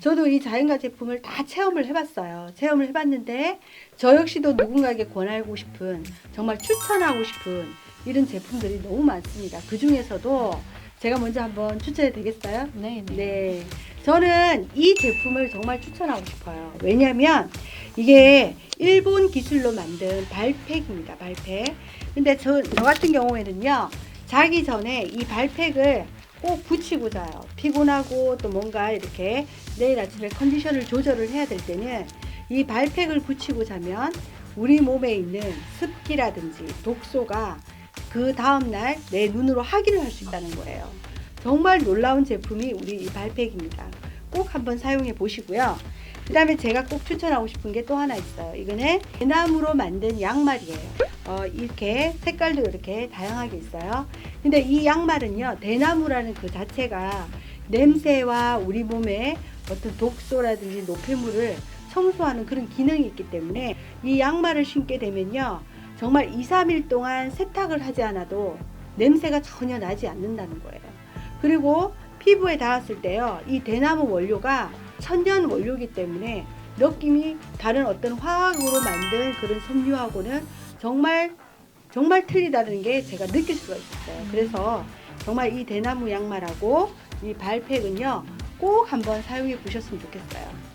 저도 이 자연가 제품을 다 체험을 해봤어요. 체험을 해봤는데 저 역시도 누군가에게 권하고 싶은 정말 추천하고 싶은 이런 제품들이 너무 많습니다. 그 중에서도 제가 먼저 한번 추천해 되겠어요? 네, 네. 네. 저는 이 제품을 정말 추천하고 싶어요. 왜냐면 이게 일본 기술로 만든 발팩입니다. 발팩. 근데 저, 저 같은 경우에는요. 자기 전에 이 발팩을 꼭 붙이고 자요. 피곤하고 또 뭔가 이렇게 내일 아침에 컨디션을 조절을 해야 될 때는 이 발팩을 붙이고 자면 우리 몸에 있는 습기라든지 독소가 그 다음날 내 눈으로 확인을 할 수 있다는 거예요. 정말 놀라운 제품이 우리 이 발팩입니다. 꼭 한번 사용해 보시고요. 그 다음에 제가 꼭 추천하고 싶은 게 또 하나 있어요. 이거는 대나무로 만든 양말이에요. 어, 이렇게 색깔도 이렇게 다양하게 있어요. 근데 이 양말은요, 대나무라는 그 자체가 냄새와 우리 몸에 어떤 독소라든지 노폐물을 청소하는 그런 기능이 있기 때문에 이 양말을 신게 되면요, 정말 2, 3일 동안 세탁을 하지 않아도 냄새가 전혀 나지 않는다는 거예요. 그리고 피부에 닿았을 때요, 이 대나무 원료가 천연 원료이기 때문에 느낌이 다른 어떤 화학으로 만든 그런 섬유하고는 정말 정말 틀리다는 게 제가 느낄 수가 있었어요. 그래서 정말 이 대나무 양말하고 이 발팩은요 꼭 한번 사용해 보셨으면 좋겠어요.